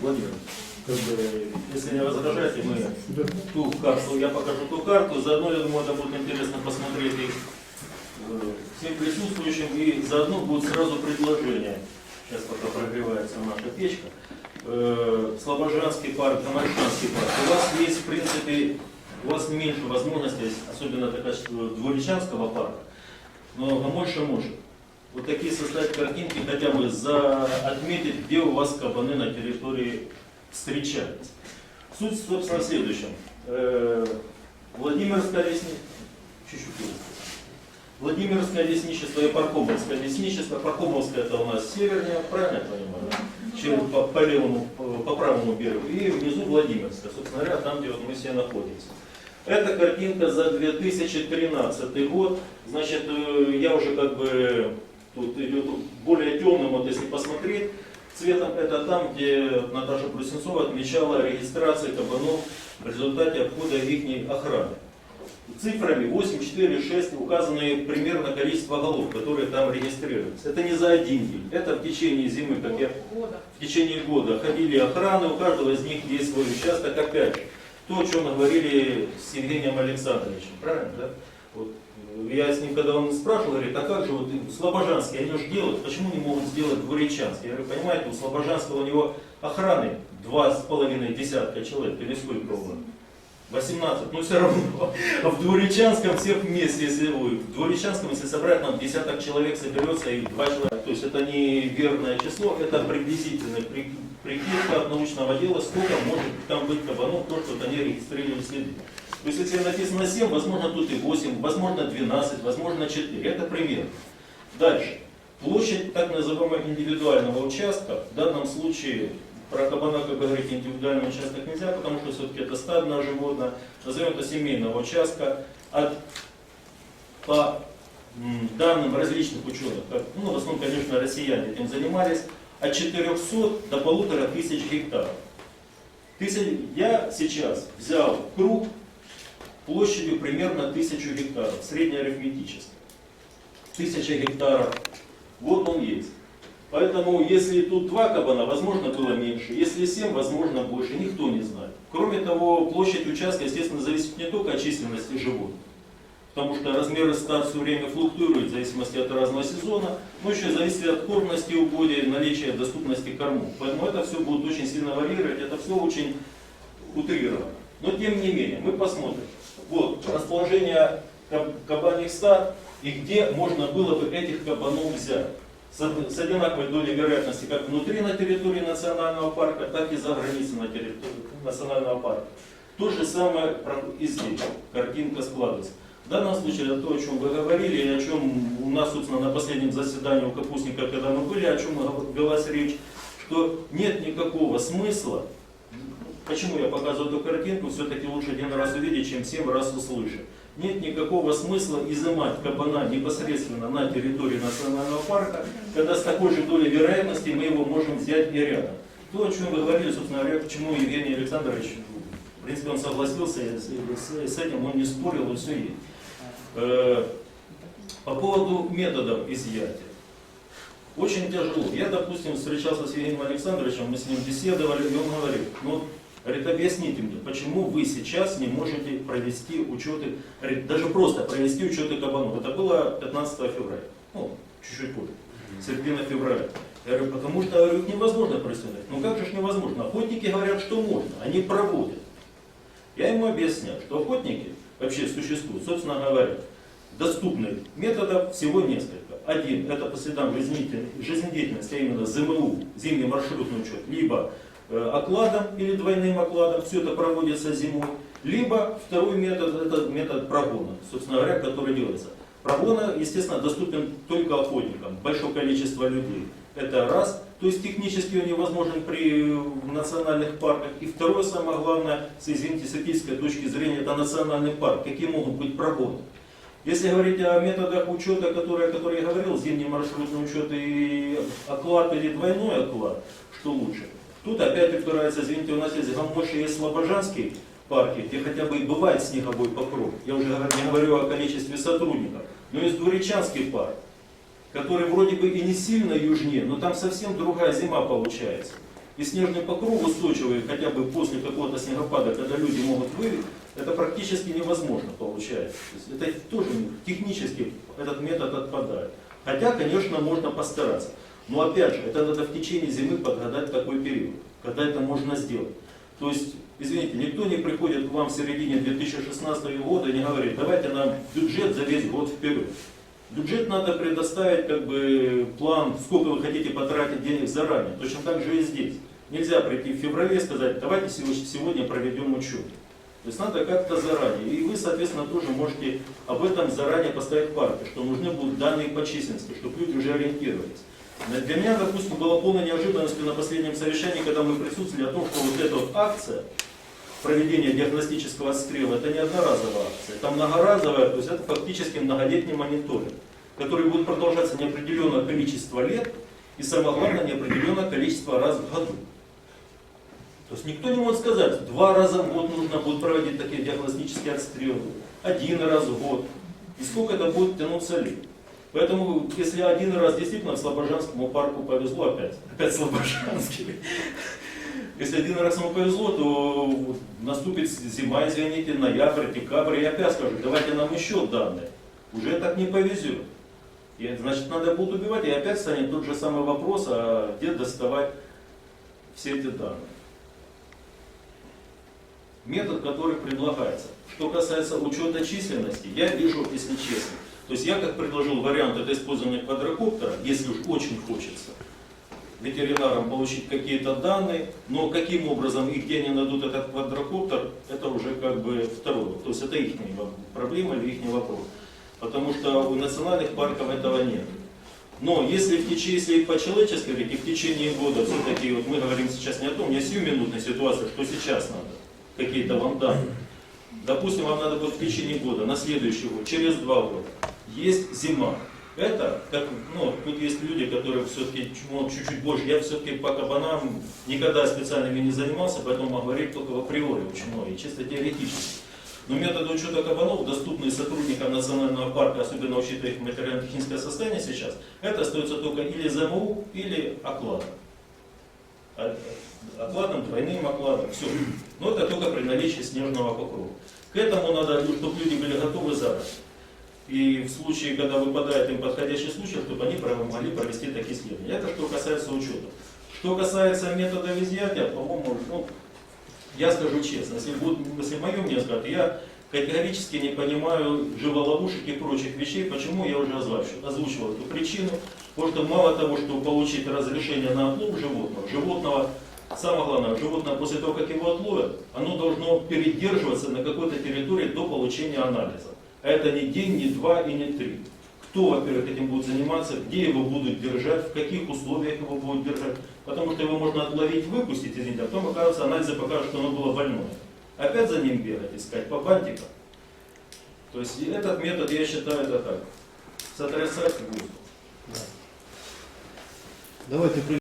Владимир, как бы, если не возражаете, мы ту карту, я покажу ту карту, заодно, я думаю, это будет интересно посмотреть и э, всем присутствующим, и заодно будет сразу предложение. Сейчас пока прогревается наша печка. Э, Слобожанский парк, Тамаршанский парк. У вас есть, в принципе, у вас меньше возможностей, особенно это качество Дворечанского парка, но больше может. Вот такие создать картинки, хотя бы за отметить, где у вас кабаны на территории встречались. Суть, собственно, в следующем. Э, Владимирское лесничество, чуть-чуть. Владимирское лесничество и Пархомовское лесничество. Пархомовское это у нас севернее, правильно я понимаю? да? Через, по, по левому, по, правому берегу. И внизу Владимирское, собственно говоря, там, где вот мы все находимся. Это картинка за 2013 год. Значит, э, я уже как бы тут идет более темным, вот если посмотреть, цветом это там, где Наташа Плюсенцова отмечала регистрацию кабанов в результате обхода их охраны. Цифрами 8, 4, 6 указаны примерно количество голов, которые там регистрируются. Это не за один день, это в течение зимы, как я в течение года ходили охраны, у каждого из них есть свой участок, опять. То, о чем говорили с Евгением Александровичем, правильно, да? Вот, э, я с ним, когда он спрашивал, говорит, а как же вот Слобожанский, они же делают, почему не могут сделать Двуречанский? Я говорю, понимаете, у Слобожанского у него охраны два с половиной десятка человек, или сколько было? 18, но все равно. А в Двуречанском всех вместе, если вы, в Двуречанском, если собрать, нам десяток человек соберется и два человека. То есть это не верное число, это приблизительный при- прикидка от научного дела, сколько может там быть кабанов, то, что они регистрировали следы. То есть если написано 7, возможно тут и 8, возможно 12, возможно 4. Это пример. Дальше. Площадь так называемого индивидуального участка, в данном случае про кабана, как вы говорите, индивидуальный участок нельзя, потому что все-таки это стадное животное, назовем это семейного участка, от, по данным различных ученых, как, ну, в основном, конечно, россияне этим занимались, от 400 до полутора тысяч гектаров. Тысяч- Я сейчас взял круг площадью примерно тысячу гектаров, среднеарифметически. Тысяча гектаров, вот он есть. Поэтому, если тут два кабана, возможно, было меньше. Если семь, возможно, больше. Никто не знает. Кроме того, площадь участка, естественно, зависит не только от численности животных. Потому что размеры стад все время флуктуируют в зависимости от разного сезона, но еще зависит от кормности угодья, наличия доступности корму. Поэтому это все будет очень сильно варьировать, это все очень утрировано. Но тем не менее, мы посмотрим. Вот расположение каб- кабаньих стад и где можно было бы этих кабанов взять с с одинаковой долей вероятности как внутри на территории национального парка, так и за границей на территории национального парка. То же самое и здесь. Картинка складывается. В данном случае это то, о чем вы говорили, и о чем у нас, собственно, на последнем заседании у Капустника, когда мы были, о чем велась речь, что нет никакого смысла, почему я показываю эту картинку, все-таки лучше один раз увидеть, чем семь раз услышать. Нет никакого смысла изымать кабана непосредственно на территории национального парка, когда с такой же долей вероятности мы его можем взять и рядом. То, о чем вы говорили, собственно говоря, почему Евгений Александрович, в принципе, он согласился, с этим он не спорил, и все есть. Э, По поводу методов изъятия. Очень тяжело. Я, допустим, встречался с Евгением Александровичем, мы с ним беседовали, и он говорит, ну, говорит, объясните мне, почему вы сейчас не можете провести учеты, говорит, даже просто провести учеты кабанов. Это было 15 февраля, ну, чуть-чуть позже, середина февраля. Я говорю, потому что говорю, невозможно провести. Ну как же ж невозможно? Охотники говорят, что можно, они проводят. Я ему объяснял, что охотники вообще существуют, собственно говоря, доступных методов всего несколько. Один – это по следам жизнедеятельности, а именно ЗМУ, зимний маршрутный учет, либо окладом или двойным окладом, все это проводится зимой, либо второй метод – это метод прогона, собственно говоря, который делается. Прогона, естественно, доступен только охотникам, большое количество людей. Это раз, то есть технически он невозможен при национальных парках. И второе, самое главное, с, извините, с этической точки зрения, это национальный парк. Какие могут быть прогоны? Если говорить о методах учета, которые, о которых я говорил, зимний маршрутный учет и оклад или двойной оклад, что лучше? Тут опять повторяется, извините, у нас есть Гамоши есть Слобожанский парки, где хотя бы и бывает снеговой покров. Я уже не говорю о количестве сотрудников. Но есть Двуречанский парк, который вроде бы и не сильно южнее, но там совсем другая зима получается. И снежный покров устойчивый хотя бы после какого-то снегопада, когда люди могут вывести, это практически невозможно получается. То есть это тоже технически этот метод отпадает. Хотя, конечно, можно постараться. Но опять же, это надо в течение зимы подгадать такой период, когда это можно сделать. То есть, извините, никто не приходит к вам в середине 2016 года и не говорит, давайте нам бюджет за весь год вперед. Бюджет надо предоставить как бы план, сколько вы хотите потратить денег заранее. Точно так же и здесь. Нельзя прийти в феврале и сказать, давайте сегодня- проведем учет. То есть надо как-то заранее. И вы, соответственно, тоже можете об этом заранее поставить партию, что нужны будут данные по численности, чтобы люди уже ориентировались. Для меня, допустим, была полной неожиданностью на последнем совещании, когда мы присутствовали о том, что вот эта вот акция проведения диагностического отстрела, это не одноразовая акция, это многоразовая, то есть это фактически многодетний мониторинг, который будет продолжаться неопределенное количество лет и, самое главное, неопределенное количество раз в году. То есть никто не может сказать, два раза в год нужно будет проводить такие диагностические отстрелы, один раз в год, и сколько это будет тянуться лет. Поэтому, если один раз действительно Слобожанскому парку повезло опять, опять Слобожанский, если один раз ему повезло, то наступит зима, извините, ноябрь, декабрь, и опять скажут, давайте нам еще данные. Уже так не повезет. И, значит, надо будет убивать, и опять станет тот же самый вопрос, а где доставать все эти данные. Метод, который предлагается. Что касается учета численности, я вижу, если честно, то есть я как предложил вариант, это использование квадрокоптера, если уж очень хочется, ветеринарам получить какие-то данные, но каким образом и где они найдут этот квадрокоптер, это уже как бы второе. То есть это их проблема или их вопрос. Потому что у национальных парков этого нет. Но если в течение, если по-человечески и в течение года все-таки, вот мы говорим сейчас не о том, не о сиюминутной ситуации, что сейчас надо, какие-то вам данные. Допустим, вам надо будет в течение года, на следующий год, через два года, есть зима. Это, как, ну, тут есть люди, которые все-таки чуть-чуть больше. Я все-таки по кабанам никогда специальными не занимался, поэтому могу говорить только в априори очень много, и чисто теоретически. Но методы учета кабанов, доступные сотрудникам национального парка, особенно учитывая их материально-техническое состояние сейчас, это остается только или ЗМУ, или окладом. Окладом, двойным окладом, все. Но это только при наличии снежного покрова. К этому надо, чтобы люди были готовы заранее. И в случае, когда выпадает им подходящий случай, чтобы они могли провести такие исследования. Это что касается учета. Что касается метода изъятия, по-моему, ну, я скажу честно, если, будет, если мое мнение сказать, я категорически не понимаю живоловушек и прочих вещей, почему я уже озвучивал, озвучивал эту причину. Потому что мало того, что получить разрешение на отлов животного, животного, самое главное, животное после того, как его отловят, оно должно передерживаться на какой-то территории до получения анализа. А это не день, не два и не три. Кто, во-первых, этим будет заниматься, где его будут держать, в каких условиях его будут держать. Потому что его можно отловить, выпустить, извините, а потом, оказывается, анализы покажут, что оно было больное. Опять за ним бегать, искать по бантикам. То есть этот метод, я считаю, это так. Сотрясать воздух. Давайте